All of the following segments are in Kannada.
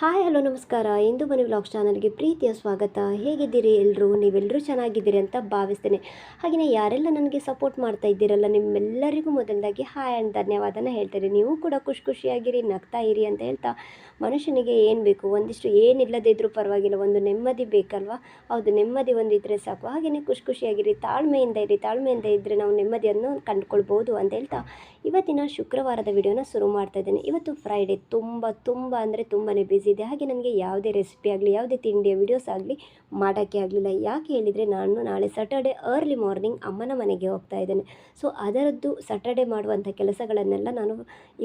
ಹಾಯ್, ಹಲೋ, ನಮಸ್ಕಾರ. ಇಂದು ಮನೆ ವ್ಲಾಗ್ಸ್ ಚಾನಲ್ಗೆ ಪ್ರೀತಿಯ ಸ್ವಾಗತ. ಹೇಗಿದ್ದೀರಿ ಎಲ್ಲರೂ ನೀವೆಲ್ಲರೂ ಚೆನ್ನಾಗಿದ್ದೀರಿ ಅಂತ ಭಾವಿಸ್ತೇನೆ. ಹಾಗೆಯೇ ಯಾರೆಲ್ಲ ನನಗೆ ಸಪೋರ್ಟ್ ಮಾಡ್ತಾ ಇದ್ದೀರಲ್ಲ, ನಿಮ್ಮೆಲ್ಲರಿಗೂ ಮೊದಲದಾಗಿ ಹಾಯ್ ಆ್ಯಂಡ್ ಧನ್ಯವಾದನ ಹೇಳ್ತಾರೆ ನೀವು ಕೂಡ ಖುಷಿ ಖುಷಿಯಾಗಿರಿ, ನಗ್ತಾ ಇರಿ ಅಂತ ಹೇಳ್ತಾ ಮನುಷ್ಯನಿಗೆ ಏನು ಬೇಕು? ಒಂದಿಷ್ಟು ಏನಿಲ್ಲದೇ ಇದ್ರೂ ಪರವಾಗಿಲ್ಲ. ಒಂದು ನೆಮ್ಮದಿ ಬೇಕಲ್ವಾ? ಹೌದು, ನೆಮ್ಮದಿ ಒಂದಿದ್ರೆ ಸಾಕು. ಹಾಗೆಯೇ ಖುಷಿ ಖುಷಿಯಾಗಿರಿ, ತಾಳ್ಮೆಯಿಂದ ಇರಿ. ತಾಳ್ಮೆಯಿಂದ ಇದ್ದರೆ ನಾವು ನೆಮ್ಮದಿಯನ್ನು ಕಂಡುಕೊಳ್ಬೋದು ಅಂತ ಹೇಳ್ತಾ ಇವತ್ತಿನ ಶುಕ್ರವಾರದ ವಿಡಿಯೋನ ಶುರು ಮಾಡ್ತಾ ಇದ್ದೇನೆ. ಇವತ್ತು ಫ್ರೈಡೇ ತುಂಬ ತುಂಬ ಅಂದರೆ ತುಂಬಾ ಬ್ಯುಸಿ ಇದೆ. ಹಾಗೆ ನನಗೆ ಯಾವುದೇ ರೆಸಿಪಿ ಆಗಲಿ, ಯಾವುದೇ ತಿಂಡಿಯ ವಿಡಿಯೋಸ್ ಆಗಲಿ ಮಾಡೋಕ್ಕೆ ಆಗಲಿಲ್ಲ. ಯಾಕೆ ಹೇಳಿದರೆ ನಾನು ನಾಳೆ ಸ್ಯಾಟರ್ಡೆ ಅರ್ಲಿ ಮಾರ್ನಿಂಗ್ ಅಮ್ಮನ ಮನೆಗೆ ಹೋಗ್ತಾ ಇದ್ದೇನೆ. ಸೊ ಅದರದ್ದು ಸ್ಯಾಟರ್ಡೆ ಮಾಡುವಂಥ ಕೆಲಸಗಳನ್ನೆಲ್ಲ ನಾನು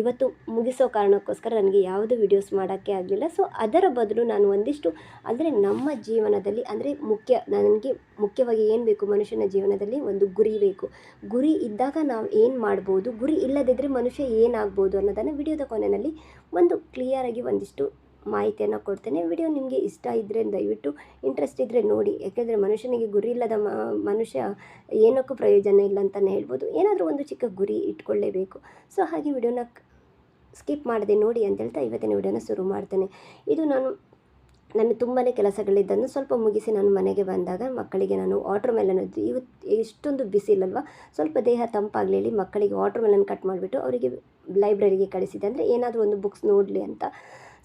ಇವತ್ತು ಮುಗಿಸೋ ಕಾರಣಕ್ಕೋಸ್ಕರ ನನಗೆ ಯಾವುದೇ ವಿಡಿಯೋಸ್ ಮಾಡೋಕ್ಕೆ ಆಗಲಿಲ್ಲ. ಸೊ ಅದರ ಬದಲು ನಾನು ಒಂದಿಷ್ಟು, ಅಂದರೆ ನಮ್ಮ ಜೀವನದಲ್ಲಿ, ಅಂದರೆ ಮುಖ್ಯ, ನನಗೆ ಮುಖ್ಯವಾಗಿ ಏನು ಬೇಕು ಮನುಷ್ಯನ ಜೀವನದಲ್ಲಿ? ಒಂದು ಗುರಿ ಬೇಕು. ಗುರಿ ಇದ್ದಾಗ ನಾವು ಏನು ಮಾಡ್ಬೋದು? ಗುರಿ ಇಲ್ಲದಿದ್ದರೆ ಮನುಷ್ಯ ಏನಾಗ್ಬೋದು ಅನ್ನೋದನ್ನು ವಿಡಿಯೋದ ಕೊನೆಯಲ್ಲಿ ಒಂದು ಕ್ಲಿಯರಾಗಿ ಒಂದಿಷ್ಟು ಮಾಹಿತಿಯನ್ನು ಕೊಡ್ತೇನೆ. ವಿಡಿಯೋ ನಿಮಗೆ ಇಷ್ಟ ಇದ್ದರೆ ದಯವಿಟ್ಟು ಇಂಟ್ರೆಸ್ಟ್ ಇದ್ದರೆ ನೋಡಿ. ಯಾಕೆಂದರೆ ಮನುಷ್ಯನಿಗೆ ಗುರಿ ಇಲ್ಲದ ಮನುಷ್ಯ ಏನಕ್ಕೂ ಪ್ರಯೋಜನ ಇಲ್ಲ ಅಂತಲೇ ಹೇಳ್ಬೋದು. ಏನಾದರೂ ಒಂದು ಚಿಕ್ಕ ಗುರಿ ಇಟ್ಕೊಳ್ಳೇಬೇಕು. ಸೊ ಹಾಗೆ ವಿಡಿಯೋನ ಸ್ಕಿಪ್ ಮಾಡಿದೆ ನೋಡಿ ಅಂತ ಹೇಳ್ತಾ ಇವತ್ತಿನ ವಿಡಿಯೋನ ಶುರು ಮಾಡ್ತೇನೆ. ಇದು ನಾನು, ನನ್ನ ತುಂಬಾ ಕೆಲಸಗಳಿದ್ದನ್ನು ಸ್ವಲ್ಪ ಮುಗಿಸಿ ನಾನು ಮನೆಗೆ ಬಂದಾಗ ಮಕ್ಕಳಿಗೆ ನಾನು ವಾಟರ್ ಮೆಲನ್ ಇವತ್ತು ಇಷ್ಟೊಂದು ಬಿಸಿಲಲ್ವ ಸ್ವಲ್ಪ ದೇಹ ತಂಪಾಗಲಿ ಹೇಳಿ ಮಕ್ಕಳಿಗೆ ವಾಟರ್ ಮೆಲನ್ ಕಟ್ ಮಾಡಿಬಿಟ್ಟು ಅವರಿಗೆ ಲೈಬ್ರರಿಗೆ ಕಳಿಸಿದೆ ಅಂದರೆ ಏನಾದರೂ ಒಂದು ಬುಕ್ಸ್ ನೋಡಲಿ ಅಂತ.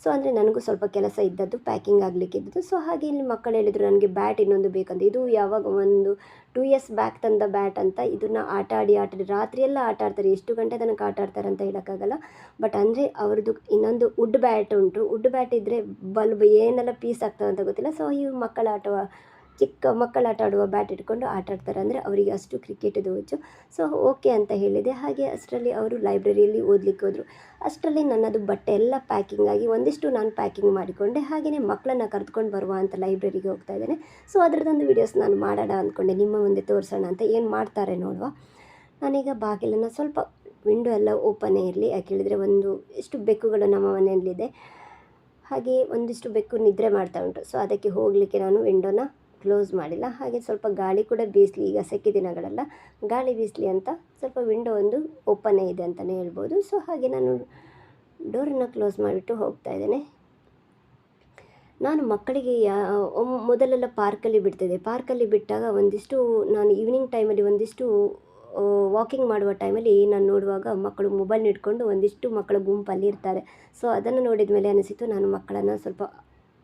ಸೊ ಅಂದರೆ ನನಗೂ ಸ್ವಲ್ಪ ಕೆಲಸ ಇದ್ದದ್ದು ಪ್ಯಾಕಿಂಗ್ ಆಗಲಿಕ್ಕೆ ಇದ್ದದ್ದು. ಸೊ ಹಾಗೆ ಇಲ್ಲಿ ಮಕ್ಕಳು ಹೇಳಿದರು, ನನಗೆ ಬ್ಯಾಟ್ ಇನ್ನೊಂದು ಬೇಕಂತ. ಇದು ಯಾವಾಗ ಒಂದು ಟೂ ಇಯರ್ಸ್ ಬ್ಯಾಕ್ ತಂದ ಬ್ಯಾಟ್ ಅಂತ ಇದನ್ನು ಆಟ ಆಡಿ ಆಟ ಆಡಿ ರಾತ್ರಿಯೆಲ್ಲ ಆಟ ಆಡ್ತಾರೆ. ಎಷ್ಟು ಗಂಟೆ ತನಕ ಆಟ ಆಡ್ತಾರೆ ಅಂತ ಹೇಳೋಕ್ಕಾಗಲ್ಲ. ಬಟ್ ಅಂದರೆ ಅವ್ರದ್ದು ಇನ್ನೊಂದು ವುಡ್ ಬ್ಯಾಟ್ ಉಂಟು. ವುಡ್ ಬ್ಯಾಟ್ ಇದ್ದರೆ ಬಲ್ಬ್ ಏನೆಲ್ಲ ಪೀಸ್ ಆಗ್ತದೆ ಅಂತ ಗೊತ್ತಿಲ್ಲ. ಸೊ ಈ ಮಕ್ಕಳ ಆಟವ ಚಿಕ್ಕ ಮಕ್ಕಳು ಆಟ ಆಡುವ ಬ್ಯಾಟ್ ಇಟ್ಕೊಂಡು ಆಟ ಆಡ್ತಾರೆ. ಅಂದರೆ ಅವರಿಗೆ ಅಷ್ಟು ಕ್ರಿಕೆಟದು ಹುಚ್ಚು. ಸೊ ಓಕೆ ಅಂತ ಹೇಳಿದೆ. ಹಾಗೆ ಅಷ್ಟರಲ್ಲಿ ಅವರು ಲೈಬ್ರರಿಯಲ್ಲಿ ಓದಲಿಕ್ಕೆ ಹೋದರು. ಅಷ್ಟರಲ್ಲಿ ನನ್ನದು ಬಟ್ಟೆ ಎಲ್ಲ ಪ್ಯಾಕಿಂಗ್ ಆಗಿ ಒಂದಿಷ್ಟು ನಾನು ಪ್ಯಾಕಿಂಗ್ ಮಾಡಿಕೊಂಡೆ. ಹಾಗೆಯೇ ಮಕ್ಕಳನ್ನ ಕರೆದುಕೊಂಡು ಬರುವ ಅಂತ ಲೈಬ್ರರಿಗೆ ಹೋಗ್ತಾ ಇದ್ದೇನೆ. ಸೊ ಅದರದ್ದೊಂದು ವೀಡಿಯೋಸ್ ನಾನು ಮಾಡೋಣ ಅಂದ್ಕೊಂಡೆ ನಿಮ್ಮ ಮುಂದೆ ತೋರಿಸೋಣ ಅಂತ ಏನು ಮಾಡ್ತಾರೆ ನೋಡುವ. ನಾನೀಗ ಬಾಗಿಲನ್ನು ಸ್ವಲ್ಪ ವಿಂಡೋ ಎಲ್ಲ ಓಪನೇ ಇರಲಿ. ಯಾಕೆ ಹೇಳಿದರೆ ಒಂದು ಎಷ್ಟು ಬೆಕ್ಕುಗಳು ನಮ್ಮ ಮನೆಯಲ್ಲಿದೆ. ಹಾಗೆ ಒಂದಿಷ್ಟು ಬೆಕ್ಕು ನಿದ್ರೆ ಮಾಡ್ತಾ ಉಂಟು. ಸೊ ಅದಕ್ಕೆ ಹೋಗಲಿಕ್ಕೆ ನಾನು ವಿಂಡೋನ ಕ್ಲೋಸ್ ಮಾಡಿಲ್ಲ. ಹಾಗೆ ಸ್ವಲ್ಪ ಗಾಳಿ ಕೂಡ ಬೀಸಲಿ, ಈಗ ಸೆಕೆ ದಿನಗಳೆಲ್ಲ, ಗಾಳಿ ಬೀಸಲಿ ಅಂತ ಸ್ವಲ್ಪ ವಿಂಡೋ ಒಂದು ಓಪನ್ನೇ ಇದೆ ಅಂತಲೇ ಹೇಳ್ಬೋದು. ಸೊ ಹಾಗೆ ನಾನು ಡೋರನ್ನು ಕ್ಲೋಸ್ ಮಾಡಿಬಿಟ್ಟು ಹೋಗ್ತಾ ಇದ್ದೇನೆ. ನಾನು ಮಕ್ಕಳಿಗೆ ಯಾ ಮೊದಲೆಲ್ಲ ಪಾರ್ಕಲ್ಲಿ ಬಿಡ್ತಿದ್ದೆ. ಪಾರ್ಕಲ್ಲಿ ಬಿಟ್ಟಾಗ ಒಂದಿಷ್ಟು, ನಾನು ಈವ್ನಿಂಗ್ ಟೈಮಲ್ಲಿ ಒಂದಿಷ್ಟು ವಾಕಿಂಗ್ ಮಾಡುವ ಟೈಮಲ್ಲಿ ನಾನು ನೋಡುವಾಗ ಮಕ್ಕಳು ಮೊಬೈಲ್ ಹಿಡ್ಕೊಂಡು ಒಂದಿಷ್ಟು ಮಕ್ಕಳ ಗುಂಪಲ್ಲಿ ಇರ್ತಾರೆ. ಸೊ ಅದನ್ನು ನೋಡಿದ ಮೇಲೆ ಅನಿಸಿತು, ನಾನು ಮಕ್ಕಳನ್ನು ಸ್ವಲ್ಪ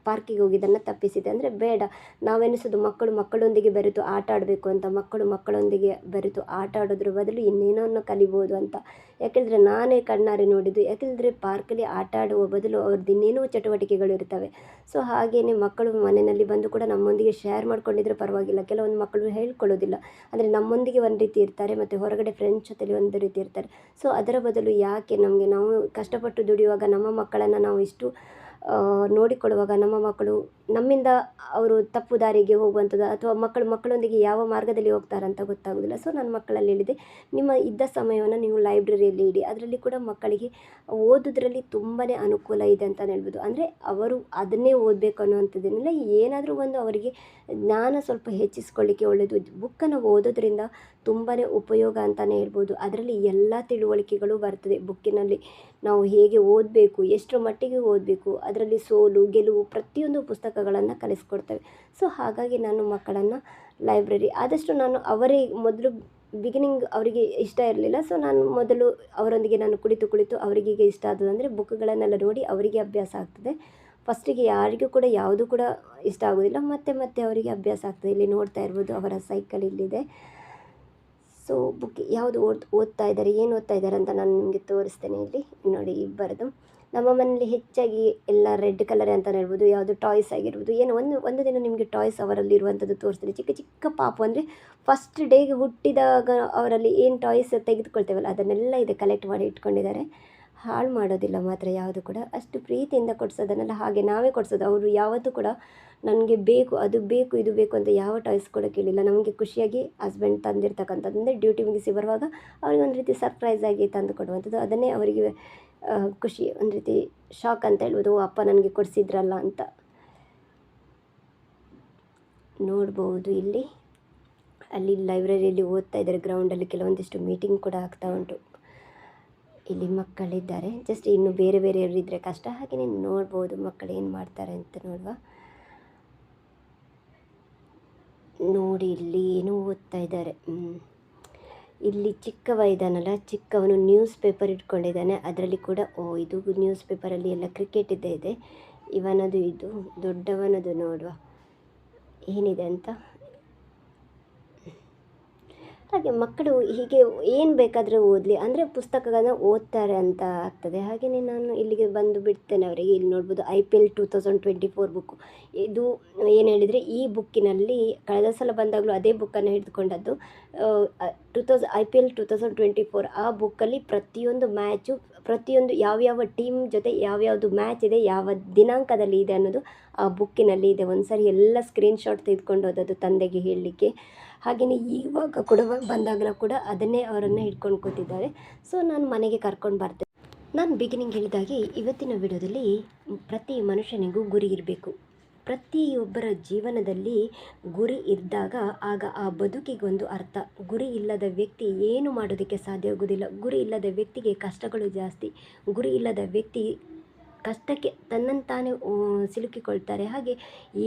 ಪಾರ್ಕಿಗೆ ಹೋಗಿದ್ದನ್ನು ತಪ್ಪಿಸಿದೆ. ಅಂದರೆ ಬೇಡ, ನಾವೆನಿಸೋದು ಮಕ್ಕಳು ಮಕ್ಕಳೊಂದಿಗೆ ಬೆರೆತು ಆಟ ಆಡಬೇಕು ಅಂತ, ಮಕ್ಕಳು ಮಕ್ಕಳೊಂದಿಗೆ ಬೆರೆತು ಆಟ ಆಡೋದ್ರ ಬದಲು ಇನ್ನೇನೋ ಕಲಿಬೋದು ಅಂತ. ಯಾಕೆಂದರೆ ನಾನೇ ಕಣ್ಣಾರೆ ನೋಡಿದ್ದು, ಯಾಕೆಂದರೆ ಪಾರ್ಕಲ್ಲಿ ಆಟ ಆಡುವ ಬದಲು ಅವ್ರದ್ದು ಇನ್ನೇನೋ ಚಟುವಟಿಕೆಗಳು ಇರ್ತವೆ. ಸೊ ಹಾಗೆಯೇ ಮಕ್ಕಳು ಮನೆಯಲ್ಲಿ ಬಂದು ಕೂಡ ನಮ್ಮೊಂದಿಗೆ ಶೇರ್ ಮಾಡ್ಕೊಂಡಿದ್ರೆ ಪರವಾಗಿಲ್ಲ. ಕೆಲವೊಂದು ಮಕ್ಕಳು ಹೇಳ್ಕೊಳ್ಳೋದಿಲ್ಲ. ಅಂದರೆ ನಮ್ಮೊಂದಿಗೆ ಒಂದು ರೀತಿ ಇರ್ತಾರೆ ಮತ್ತು ಹೊರಗಡೆ ಫ್ರೆಂಡ್ಸ್ ಜೊತೆಲಿ ಒಂದು ರೀತಿ ಇರ್ತಾರೆ. ಸೊ ಅದರ ಬದಲು ಯಾಕೆ ನಮಗೆ ನಾವು ಕಷ್ಟಪಟ್ಟು ದುಡಿಯುವಾಗ ನಮ್ಮ ಮಕ್ಕಳನ್ನು ನಾವು ಇಷ್ಟು ನೋಡಿಕೊಳ್ಳುವಾಗ ನಮ್ಮ ಮಕ್ಕಳು ನಮ್ಮಿಂದ ಅವರು ತಪ್ಪು ದಾರಿಗೆ ಹೋಗುವಂಥದ್ದು ಅಥವಾ ಮಕ್ಕಳು ಮಕ್ಕಳೊಂದಿಗೆ ಯಾವ ಮಾರ್ಗದಲ್ಲಿ ಹೋಗ್ತಾರಂತ ಗೊತ್ತಾಗೋದಿಲ್ಲ ಸೊ ನನ್ನ ಮಕ್ಕಳಲ್ಲಿ ಹೇಳಿದೆ, ನಿಮ್ಮ ಇದ್ದ ಸಮಯವನ್ನು ನೀವು ಲೈಬ್ರರಿಯಲ್ಲಿ ಇಡಿ. ಅದರಲ್ಲಿ ಕೂಡ ಮಕ್ಕಳಿಗೆ ಓದೋದ್ರಲ್ಲಿ ತುಂಬಾ ಅನುಕೂಲ ಇದೆ ಅಂತ ಹೇಳ್ಬೋದು. ಅಂದರೆ ಅವರು ಅದನ್ನೇ ಓದಬೇಕು ಅನ್ನುವಂಥದ್ದೇನಿಲ್ಲ. ಏನಾದರೂ ಒಂದು ಅವರಿಗೆ ಜ್ಞಾನ ಸ್ವಲ್ಪ ಹೆಚ್ಚಿಸ್ಕೊಳ್ಳಿಕ್ಕೆ ಒಳ್ಳೆಯದು ಬುಕ್ಕನ್ನು ಓದೋದ್ರಿಂದ ತುಂಬಾ ಉಪಯೋಗ ಅಂತಲೇ ಹೇಳ್ಬೋದು. ಅದರಲ್ಲಿ ಎಲ್ಲ ತಿಳುವಳಿಕೆಗಳು ಬರ್ತದೆ. ಬುಕ್ಕಿನಲ್ಲಿ ನಾವು ಹೇಗೆ ಓದಬೇಕು, ಎಷ್ಟರ ಮಟ್ಟಿಗೆ ಓದಬೇಕು ಅದರಲ್ಲಿ ಸೋಲು, ಗೆಲುವು ಪ್ರತಿಯೊಂದು ಪುಸ್ತಕಗಳನ್ನು ಕಲಿಸ್ಕೊಡ್ತವೆ. ಸೊ ಹಾಗಾಗಿ ನಾನು ಮಕ್ಕಳನ್ನು ಲೈಬ್ರರಿ, ಆದಷ್ಟು ನಾನು ಅವರೇ ಮೊದಲು ಬಿಗಿನಿಂಗ್ ಅವರಿಗೆ ಇಷ್ಟ ಇರಲಿಲ್ಲ. ಸೊ ನಾನು ಮೊದಲು ಅವರೊಂದಿಗೆ ನಾನು ಕುಳಿತು ಕುಳಿತು ಅವರಿಗೆ ಈಗ ಇಷ್ಟ ಆದದಂದರೆ ಬುಕ್ಗಳನ್ನೆಲ್ಲ ನೋಡಿ ಅವರಿಗೆ ಅಭ್ಯಾಸ ಆಗ್ತದೆ. ಫಸ್ಟಿಗೆ ಯಾರಿಗೂ ಕೂಡ ಯಾವುದೂ ಕೂಡ ಇಷ್ಟ ಆಗೋದಿಲ್ಲ. ಮತ್ತೆ ಮತ್ತೆ ಅವರಿಗೆ ಅಭ್ಯಾಸ ಆಗ್ತದೆ. ಇಲ್ಲಿ ನೋಡ್ತಾ ಇರ್ಬೋದು ಅವರ ಸೈಕಲ್ ಇಲ್ಲಿದೆ. ಸೊ ಬುಕ್ ಯಾವುದು ಓದ್, ಓದ್ತಾ ಇದ್ದಾರೆ, ಏನು ಓದ್ತಾ ಇದ್ದಾರೆ ಅಂತ ನಾನು ನಿಮಗೆ ತೋರಿಸ್ತೇನೆ ಇಲ್ಲಿ. ನೋಡಿ, ಇಬ್ಬರದು. ನಮ್ಮ ಮನೇಲಿ ಹೆಚ್ಚಾಗಿ ಎಲ್ಲ ರೆಡ್ ಕಲರ್ ಅಂತಲೇ ಹೇಳ್ಬೋದು, ಯಾವುದು ಟಾಯ್ಸ್ ಆಗಿರ್ಬೋದು, ಏನು ಒಂದು ಒಂದು ದಿನ ನಿಮಗೆ ಟಾಯ್ಸ್ ಅವರಲ್ಲಿ ಇರುವಂಥದ್ದು ತೋರಿಸ್ತೀನಿ. ಚಿಕ್ಕ ಚಿಕ್ಕ ಪಾಪು ಅಂದರೆ ಫಸ್ಟ್ ಡೇಗೆ ಹುಟ್ಟಿದಾಗ ಅವರಲ್ಲಿ ಏನು ಟಾಯ್ಸ್ ತೆಗೆದುಕೊಳ್ತೇವಲ್ಲ, ಅದನ್ನೆಲ್ಲ ಇದೆ ಕಲೆಕ್ಟ್ ಮಾಡಿ ಇಟ್ಕೊಂಡಿದ್ದಾರೆ. ಹಾಳು ಮಾಡೋದಿಲ್ಲ ಮಾತ್ರ ಯಾವುದು ಕೂಡ. ಅಷ್ಟು ಪ್ರೀತಿಯಿಂದ ಕೊಡಿಸೋದನ್ನೆಲ್ಲ, ಹಾಗೆ ನಾವೇ ಕೊಡಿಸೋದು. ಅವರು ಯಾವತ್ತೂ ಕೂಡ ನನಗೆ ಬೇಕು, ಅದು ಬೇಕು, ಇದು ಬೇಕು ಅಂತ ಯಾವ ಟಾಯ್ಸ್ ಕೂಡ ಕೇಳಿಲ್ಲ. ನಮಗೆ ಖುಷಿಯಾಗಿ ಹಸ್ಬೆಂಡ್ ತಂದಿರ್ತಕ್ಕಂಥದ್ದು ಅಂದರೆ ಡ್ಯೂಟಿ ಮುಗಿಸಿ ಬರುವಾಗ ಅವ್ರಿಗೆ ಒಂದು ರೀತಿ ಸರ್ಪ್ರೈಸ್ ಆಗಿ ತಂದು ಕೊಡುವಂಥದ್ದು. ಅದನ್ನೇ ಅವರಿಗೆ ಖುಷಿ, ಒಂದು ರೀತಿ ಶಾಕ್ ಅಂತ ಹೇಳ್ಬೋದು. ಅಪ್ಪ ನನಗೆ ಕೊಡಿಸಿದ್ರಲ್ಲ ಅಂತ. ನೋಡ್ಬೋದು ಇಲ್ಲಿ. ಅಲ್ಲಿ ಲೈಬ್ರರಿಯಲ್ಲಿ ಓದ್ತಾ ಇದ್ದಾರೆ. ಗ್ರೌಂಡಲ್ಲಿ ಕೆಲವೊಂದಿಷ್ಟು ಮೀಟಿಂಗ್ ಕೂಡ ಆಗ್ತಾ ಉಂಟು. ಇಲ್ಲಿ ಮಕ್ಕಳಿದ್ದಾರೆ. ಜಸ್ಟ್ ಇನ್ನು ಬೇರೆ ಬೇರೆಯವರು ಇದ್ದರೆ ಕಷ್ಟ. ಹಾಗೆಯೇ ನೋಡ್ಬೋದು ಮಕ್ಕಳು ಏನು ಮಾಡ್ತಾರೆ ಅಂತ ನೋಡುವ. ನೋಡಿ ಇಲ್ಲಿ ಏನೋ ಓದ್ತಾ ಇದ್ದಾರೆ. ಇಲ್ಲಿ ಚಿಕ್ಕವ ಇದ್ದಾನಲ್ಲ ಚಿಕ್ಕವನು ನ್ಯೂಸ್ ಪೇಪರ್ ಇಟ್ಕೊಂಡಿದ್ದಾನೆ. ಅದರಲ್ಲಿ ಕೂಡ, ಓ, ಇದು ನ್ಯೂಸ್ ಪೇಪರಲ್ಲಿ ಎಲ್ಲ ಕ್ರಿಕೆಟ್ ಇದ್ದೇ ಇದೆ. ಇವನದು ಇದು, ದೊಡ್ಡವನದು ನೋಡುವ. ಏನಿದೆ ಅಂತ? ಹಾಗೆ ಮಕ್ಕಳು ಹೀಗೆ ಏನು ಬೇಕಾದರೂ ಓದಲಿ. ಅಂದರೆ ಪುಸ್ತಕಗಳನ್ನ ಓದ್ತಾರೆ ಅಂತ ಆಗ್ತದೆ. ಹಾಗೆಯೇ ನಾನು ಇಲ್ಲಿಗೆ ಬಂದು ಬಿಡ್ತೇನೆ ಅವರಿಗೆ. ಇಲ್ಲಿ ನೋಡ್ಬೋದು I P L two thousand twenty four book ಇದು ಏನು ಹೇಳಿದರೆ, ಈ ಬುಕ್ಕಿನಲ್ಲಿ ಕಳೆದ ಸಲ ಬಂದಾಗಲೂ ಅದೇ ಬುಕ್ಕನ್ನು ಹಿಡಿದುಕೊಂಡದ್ದು. Two thousand I P L two thousand twenty four ಆ ಬುಕ್ಕಲ್ಲಿ ಪ್ರತಿಯೊಂದು ಮ್ಯಾಚು ಪ್ರತಿಯೊಂದು ಯಾವ್ಯಾವ ಟೀಮ್ ಜೊತೆ ಯಾವ್ಯಾವುದು ಮ್ಯಾಚ್ ಇದೆ, ಯಾವ ದಿನಾಂಕದಲ್ಲಿ ಇದೆ ಅನ್ನೋದು ಆ ಬುಕ್ಕಿನಲ್ಲಿ ಇದೆ. ಒಂದು ಸರಿ ಎಲ್ಲ ಸ್ಕ್ರೀನ್ಶಾಟ್ ತೆಗೆದುಕೊಂಡು ಹೋದದ್ದು ತಂದೆಗೆ ಹೇಳಲಿಕ್ಕೆ. ಹಾಗೆಯೇ ಇವಾಗ ಕೂಡ ಬಂದಾಗಲೂ ಕೂಡ ಅದನ್ನೇ ಅವರನ್ನು ಹಿಡ್ಕೊಂಡು ಕೂತಿದ್ದಾರೆ. ಸೊ ನಾನು ಮನೆಗೆ ಕರ್ಕೊಂಡು ಬರ್ತೇನೆ ನಾನು ಬಿಗಿನಿಂಗ್ ಹೇಳಿದಾಗೆ ಇವತ್ತಿನ ವಿಡಿಯೋದಲ್ಲಿ ಪ್ರತಿ ಮನುಷ್ಯನಿಗೂ ಗುರಿ ಇರಬೇಕು. ಪ್ರತಿಯೊಬ್ಬರ ಜೀವನದಲ್ಲಿ ಗುರಿ ಇದ್ದಾಗ ಆಗ ಆ ಬದುಕಿಗೊಂದು ಅರ್ಥ. ಗುರಿ ಇಲ್ಲದ ವ್ಯಕ್ತಿ ಏನು ಮಾಡೋದಕ್ಕೆ ಸಾಧ್ಯ ಆಗೋದಿಲ್ಲ ಗುರಿ ಇಲ್ಲದ ವ್ಯಕ್ತಿಗೆ ಕಷ್ಟಗಳು ಜಾಸ್ತಿ. ಗುರಿ ಇಲ್ಲದ ವ್ಯಕ್ತಿ ಕಷ್ಟಕ್ಕೆ ತನ್ನಂತಾನೇ ಸಿಲುಕಿಕೊಳ್ತಾರೆ. ಹಾಗೆ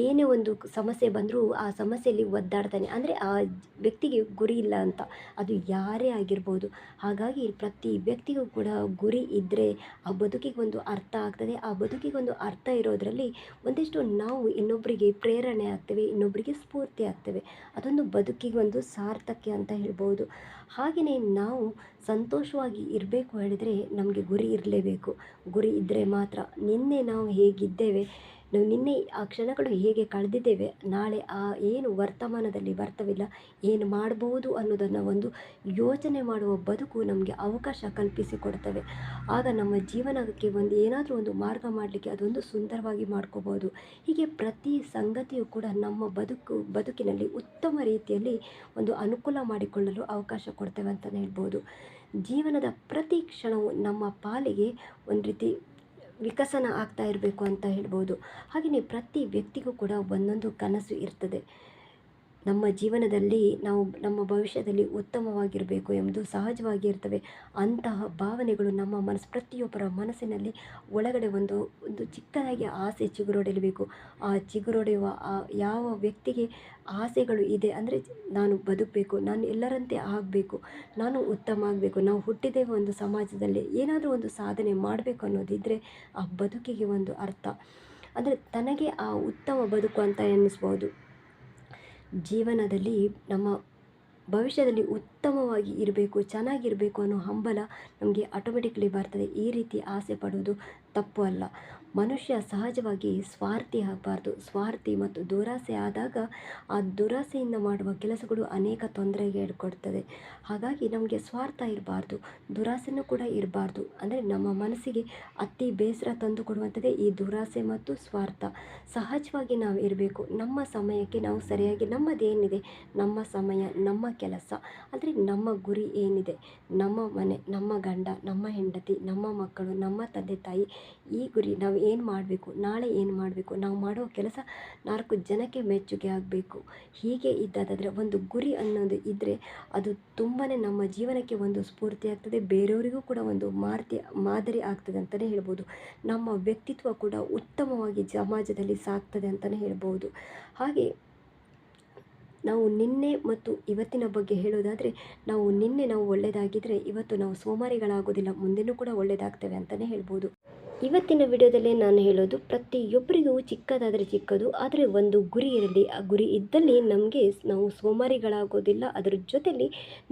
ಏನೇ ಒಂದು ಸಮಸ್ಯೆ ಬಂದರೂ ಆ ಸಮಸ್ಯೆಯಲ್ಲಿ ಒದ್ದಾಡ್ತಾನೆ. ಅಂದರೆ ಆ ವ್ಯಕ್ತಿಗೆ ಗುರಿ ಇಲ್ಲ ಅಂತ. ಅದು ಯಾರೇ ಆಗಿರ್ಬೋದು. ಹಾಗಾಗಿ ಪ್ರತಿ ವ್ಯಕ್ತಿಗೂ ಕೂಡ ಗುರಿ ಇದ್ದರೆ ಆ ಬದುಕಿಗೆ ಒಂದು ಅರ್ಥ ಆಗ್ತದೆ. ಆ ಬದುಕಿಗೆ ಒಂದು ಅರ್ಥ ಇರೋದರಲ್ಲಿ ಒಂದಿಷ್ಟು ನಾವು ಇನ್ನೊಬ್ಬರಿಗೆ ಪ್ರೇರಣೆ ಆಗ್ತೇವೆ ಇನ್ನೊಬ್ಬರಿಗೆ ಸ್ಫೂರ್ತಿ ಆಗ್ತೇವೆ. ಅದೊಂದು ಬದುಕಿಗೆ ಒಂದು ಸಾರ್ಥಕ್ಯ ಅಂತ ಹೇಳ್ಬೋದು. ಹಾಗೆಯೇ ನಾವು ಸಂತೋಷವಾಗಿ ಇರಬೇಕು ಹೇಳಿದರೆ ನಮಗೆ ಗುರಿ ಇರಲೇಬೇಕು. ಗುರಿ ಇದ್ದರೆ ಮಾತ್ರ ನಿನ್ನೆ ನಾವು ಹೇಗಿದ್ದೇವೆ, ನಾವು ನಿನ್ನೆ ಆ ಕ್ಷಣಗಳು ಹೇಗೆ ಕಳೆದಿದ್ದೇವೆ, ನಾಳೆ ಆ ಏನು ವರ್ತಮಾನದಲ್ಲಿ ಬರ್ತವಿಲ್ಲ ಏನು ಮಾಡ್ಬೋದು ಅನ್ನೋದನ್ನು ಒಂದು ಯೋಚನೆ ಮಾಡುವ ಬದುಕು ನಮಗೆ ಅವಕಾಶ ಕಲ್ಪಿಸಿಕೊಡ್ತವೆ. ಆಗ ನಮ್ಮ ಜೀವನಕ್ಕೆ ಒಂದು ಏನಾದರೂ ಒಂದು ಮಾರ್ಗ ಮಾಡಲಿಕ್ಕೆ ಅದೊಂದು ಸುಂದರವಾಗಿ ಮಾಡ್ಕೋಬೋದು. ಹೀಗೆ ಪ್ರತಿ ಸಂಗತಿಯು ಕೂಡ ನಮ್ಮ ಬದುಕು, ಬದುಕಿನಲ್ಲಿ ಉತ್ತಮ ರೀತಿಯಲ್ಲಿ ಒಂದು ಅನುಕೂಲ ಮಾಡಿಕೊಳ್ಳಲು ಅವಕಾಶ ಕೊಡ್ತೇವೆ ಅಂತಲೇ ಹೇಳ್ಬೋದು. ಜೀವನದ ಪ್ರತಿ ಕ್ಷಣವು ನಮ್ಮ ಪಾಲಿಗೆ ಒಂದು ರೀತಿ ವಿಕಸನ ಆಗ್ತಾ ಇರಬೇಕು ಅಂತ ಹೇಳ್ಬೋದು. ಹಾಗೆಯೇ ಪ್ರತಿ ವ್ಯಕ್ತಿಗೂ ಕೂಡ ಒಂದೊಂದು ಕನಸು ಇರ್ತದೆ. ನಮ್ಮ ಜೀವನದಲ್ಲಿ ನಾವು ನಮ್ಮ ಭವಿಷ್ಯದಲ್ಲಿ ಉತ್ತಮವಾಗಿರಬೇಕು ಎಂಬುದು ಸಹಜವಾಗಿ ಇರ್ತವೆ ಅಂತಹ ಭಾವನೆಗಳು ನಮ್ಮ ಮನಸ್ಸು ಪ್ರತಿಯೊಬ್ಬರ ಮನಸ್ಸಿನಲ್ಲಿ ಒಳಗಡೆ ಒಂದು ಒಂದು ಚಿಕ್ಕದಾಗಿ ಆಸೆ ಚಿಗುರೊಡೆಯಬೇಕು. ಆ ಚಿಗುರೊಡೆಯುವ, ಆ ಯಾವ ವ್ಯಕ್ತಿಗೆ ಆಸೆಗಳು ಇದೆ ಅಂದರೆ ನಾನು ಬದುಕಬೇಕು, ನಾನು ಎಲ್ಲರಂತೆ ಆಗಬೇಕು, ನಾನು ಉತ್ತಮ ಆಗಬೇಕು, ನಾವು ಹುಟ್ಟಿದ್ದೇವೆ ಒಂದು ಸಮಾಜದಲ್ಲಿ ಏನಾದರೂ ಒಂದು ಸಾಧನೆ ಮಾಡಬೇಕು ಅನ್ನೋದಿದ್ದರೆ ಆ ಬದುಕಿಗೆ ಒಂದು ಅರ್ಥ. ಅಂದರೆ ತನಗೆ ಆ ಉತ್ತಮ ಬದುಕು ಅಂತ ಎನ್ನಿಸ್ಬೋದು. ಜೀವನದಲ್ಲಿ ನಮ್ಮ ಭವಿಷ್ಯದಲ್ಲಿ ಉತ್ತಮವಾಗಿ ಇರಬೇಕು, ಚೆನ್ನಾಗಿರಬೇಕು ಅನ್ನೋ ಹಂಬಲ ನಮಗೆ ಆಟೋಮೆಟಿಕ್ಲಿ ಬರ್ತದೆ. ಈ ರೀತಿ ಆಸೆ ಪಡೋದು ತಪ್ಪು ಅಲ್ಲ. ಮನುಷ್ಯ ಸಹಜವಾಗಿ ಸ್ವಾರ್ಥಿ ಆಗಬಾರ್ದು. ಸ್ವಾರ್ಥಿ ಮತ್ತು ದುರಾಸೆ ಆದಾಗ ಆ ದುರಾಸೆಯಿಂದ ಮಾಡುವ ಕೆಲಸಗಳು ಅನೇಕ ತೊಂದರೆಗೆ ಕೊಡ್ತದೆ ಹಾಗಾಗಿ ನಮಗೆ ಸ್ವಾರ್ಥ ಇರಬಾರ್ದು. ದುರಾಸೆನೂ ಕೂಡ ಇರಬಾರ್ದು. ಅಂದರೆ ನಮ್ಮ ಮನಸ್ಸಿಗೆ ಅತಿ ಬೇಸರ ತಂದು ಕೊಡುವಂಥದ್ದೇ ಈ ದುರಾಸೆ ಮತ್ತು ಸ್ವಾರ್ಥ. ಸಹಜವಾಗಿ ನಾವು ಇರಬೇಕು. ನಮ್ಮ ಸಮಯಕ್ಕೆ ನಾವು ಸರಿಯಾಗಿ ನಮ್ಮದೇನಿದೆ ನಮ್ಮ ಸಮಯ, ನಮ್ಮ ಕೆಲಸ. ಅಂದರೆ ನಮ್ಮ ಗುರಿ ಏನಿದೆ? ನಮ್ಮ ಮನೆ, ನಮ್ಮ ಗಂಡ, ನಮ್ಮ ಹೆಂಡತಿ, ನಮ್ಮ ಮಕ್ಕಳು, ನಮ್ಮ ತಂದೆ ತಾಯಿ ಈ ಗುರಿ ನಾವು ಏನು ಮಾಡಬೇಕು? ನಾಳೆ ಏನು ಮಾಡಬೇಕು? ನಾವು ಮಾಡೋ ಕೆಲಸ ನಾಲ್ಕು ಜನಕ್ಕೆ ಮೆಚ್ಚುಗೆ ಆಗಬೇಕು. ಹೀಗೆ ಇದ್ದಾದರೆ ಒಂದು ಗುರಿ ಅನ್ನೋದು ಇದ್ದರೆ ಅದು ತುಂಬಾ ನಮ್ಮ ಜೀವನಕ್ಕೆ ಒಂದು ಸ್ಫೂರ್ತಿ ಆಗ್ತದೆ. ಬೇರೆಯವರಿಗೂ ಕೂಡ ಒಂದು ಮಾರ್ತಿ, ಮಾದರಿ ಆಗ್ತದೆ ಅಂತಲೇ ಹೇಳ್ಬೋದು. ನಮ್ಮ ವ್ಯಕ್ತಿತ್ವ ಕೂಡ ಉತ್ತಮವಾಗಿ ಸಮಾಜದಲ್ಲಿ ಸಾಗ್ತದೆ ಅಂತಲೇ ಹೇಳ್ಬೋದು. ಹಾಗೆ ನಾವು ನಿನ್ನೆ ಮತ್ತು ಇವತ್ತಿನ ಬಗ್ಗೆ ಹೇಳೋದಾದರೆ ನಾವು ನಿನ್ನೆ ನಾವು ಒಳ್ಳೆಯದಾಗಿದ್ದರೆ ಇವತ್ತು ನಾವು ಸೋಮಾರಿಗಳಾಗೋದಿಲ್ಲ. ಮುಂದೆನೂ ಕೂಡ ಒಳ್ಳೆಯದಾಗ್ತೇವೆ ಅಂತಲೇ ಹೇಳ್ಬೋದು. ಇವತ್ತಿನ ವಿಡಿಯೋದಲ್ಲಿ ನಾನು ಹೇಳೋದು, ಪ್ರತಿಯೊಬ್ಬರಿಗೂ ಚಿಕ್ಕದಾದರೆ ಚಿಕ್ಕದು, ಆದರೆ ಒಂದು ಗುರಿ ಇರಲಿ, ಆ ಗುರಿ ಇದ್ದಲ್ಲಿ ನಮಗೆ ನಾವು ಸೋಮಾರಿಗಳಾಗೋದಿಲ್ಲ. ಅದರ ಜೊತೆಯಲ್ಲಿ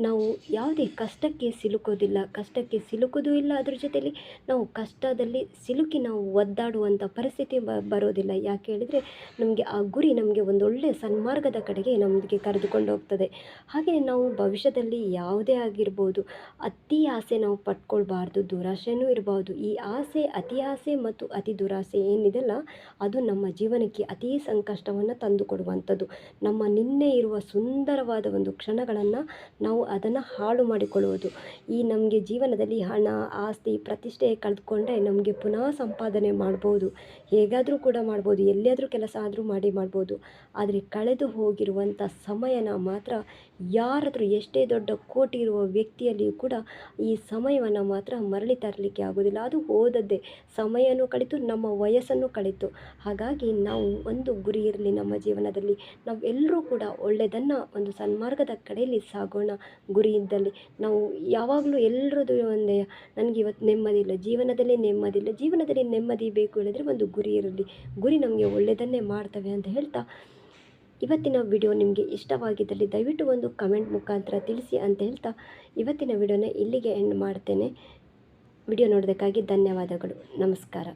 ನಾವು ಯಾವುದೇ ಕಷ್ಟಕ್ಕೆ ಸಿಲುಕೋದಿಲ್ಲ. ಕಷ್ಟಕ್ಕೆ ಸಿಲುಕೋದು ಇಲ್ಲ, ಅದ್ರ ಜೊತೆಯಲ್ಲಿ ನಾವು ಕಷ್ಟದಲ್ಲಿ ಸಿಲುಕಿ ನಾವು ಒದ್ದಾಡುವಂಥ ಪರಿಸ್ಥಿತಿ ಬರೋದಿಲ್ಲ. ಯಾಕೆ ಹೇಳಿದರೆ, ನಮಗೆ ಆ ಗುರಿ ನಮಗೆ ಒಂದೊಳ್ಳೆಯ ಸನ್ಮಾರ್ಗದ ಕಡೆಗೆ ನಮಗೆ ಕರೆದುಕೊಂಡು ಹೋಗ್ತದೆ. ಹಾಗೆಯೇ ನಾವು ಭವಿಷ್ಯದಲ್ಲಿ ಯಾವುದೇ ಆಗಿರ್ಬೋದು, ಅತಿ ಆಸೆ ನಾವು ಪಟ್ಕೊಳ್ಬಾರ್ದು, ದುರಾಸೆನೂ ಇರಬಾರ್ದು. ಈ ಆಸೆ ಅತಿ ಅತಿ ಆಸೆ ಮತ್ತು ಅತಿ ದುರಾಸೆ ಏನಿದೆಯಲ್ಲ ಅದು ನಮ್ಮ ಜೀವನಕ್ಕೆ ಅತೀ ಸಂಕಷ್ಟವನ್ನು ತಂದುಕೊಡುವಂಥದ್ದು. ನಮ್ಮ ನಿನ್ನೆ ಇರುವ ಸುಂದರವಾದ ಒಂದು ಕ್ಷಣಗಳನ್ನು ನಾವು ಅದನ್ನು ಹಾಳು ಮಾಡಿಕೊಳ್ಳುವುದು. ಈ ನಮಗೆ ಜೀವನದಲ್ಲಿ ಹಣ, ಆಸ್ತಿ, ಪ್ರತಿಷ್ಠೆ ಕಳೆದುಕೊಂಡ್ರೆ ನಮಗೆ ಪುನಃ ಸಂಪಾದನೆ ಮಾಡ್ಬೋದು. ಹೇಗಾದರೂ ಕೂಡ ಮಾಡ್ಬೋದು, ಎಲ್ಲಿಯಾದರೂ ಕೆಲಸ ಆದರೂ ಮಾಡಿ ಮಾಡ್ಬೋದು. ಆದರೆ ಕಳೆದು ಹೋಗಿರುವಂಥ ಸಮಯನ ಮಾತ್ರ ಯಾರಾದರೂ ಎಷ್ಟೇ ದೊಡ್ಡ ಕೋಟಿ ಇರುವ ವ್ಯಕ್ತಿಯಲ್ಲಿಯೂ ಕೂಡ ಈ ಸಮಯವನ್ನು ಮಾತ್ರ ಮರಳಿ ತರಲಿಕ್ಕೆ ಆಗೋದಿಲ್ಲ ಅದು ಓದದ್ದೇ ಸಮಯನೂ ಕಳಿತು ನಮ್ಮ ವಯಸ್ಸನ್ನು ಕಳಿತು ಹಾಗಾಗಿ ನಾವು ಒಂದು ಗುರಿ ಇರಲಿ ನಮ್ಮ ಜೀವನದಲ್ಲಿ. ನಾವು ಎಲ್ಲರೂ ಕೂಡ ಒಳ್ಳೆಯದನ್ನು ಒಂದು ಸನ್ಮಾರ್ಗದ ಕಡೆಯಲ್ಲಿ ಸಾಗೋಣ ಗುರಿ ಇದ್ದಲ್ಲಿ. ನಾವು ಯಾವಾಗಲೂ ಎಲ್ಲರದ್ದು ಒಂದೇ, ನನಗೆ ಇವತ್ತು ನೆಮ್ಮದಿ ಇಲ್ಲ, ಜೀವನದಲ್ಲೇ ನೆಮ್ಮದಿ ಇಲ್ಲ, ಜೀವನದಲ್ಲಿ ನೆಮ್ಮದಿ ಬೇಕು ಹೇಳಿದರೆ ಒಂದು ಗುರಿ ಇರಲಿ. ಗುರಿ ನಮಗೆ ಒಳ್ಳೆಯದನ್ನೇ ಮಾಡ್ತವೆ ಅಂತ ಹೇಳ್ತಾ ಇವತ್ತಿನ ವಿಡಿಯೋ ನಿಮಗೆ ಇಷ್ಟವಾಗಿದ್ದಲ್ಲಿ ದಯವಿಟ್ಟು ಒಂದು ಕಮೆಂಟ್ ಮುಖಾಂತರ ತಿಳಿಸಿ ಅಂತ ಹೇಳ್ತಾ ಇವತ್ತಿನ ವಿಡಿಯೋನ ಇಲ್ಲಿಗೆ ಎಂಡ್ ಮಾಡ್ತೇನೆ. ವಿಡಿಯೋ ನೋಡೋದಕ್ಕಾಗಿ ಧನ್ಯವಾದಗಳು. ನಮಸ್ಕಾರ.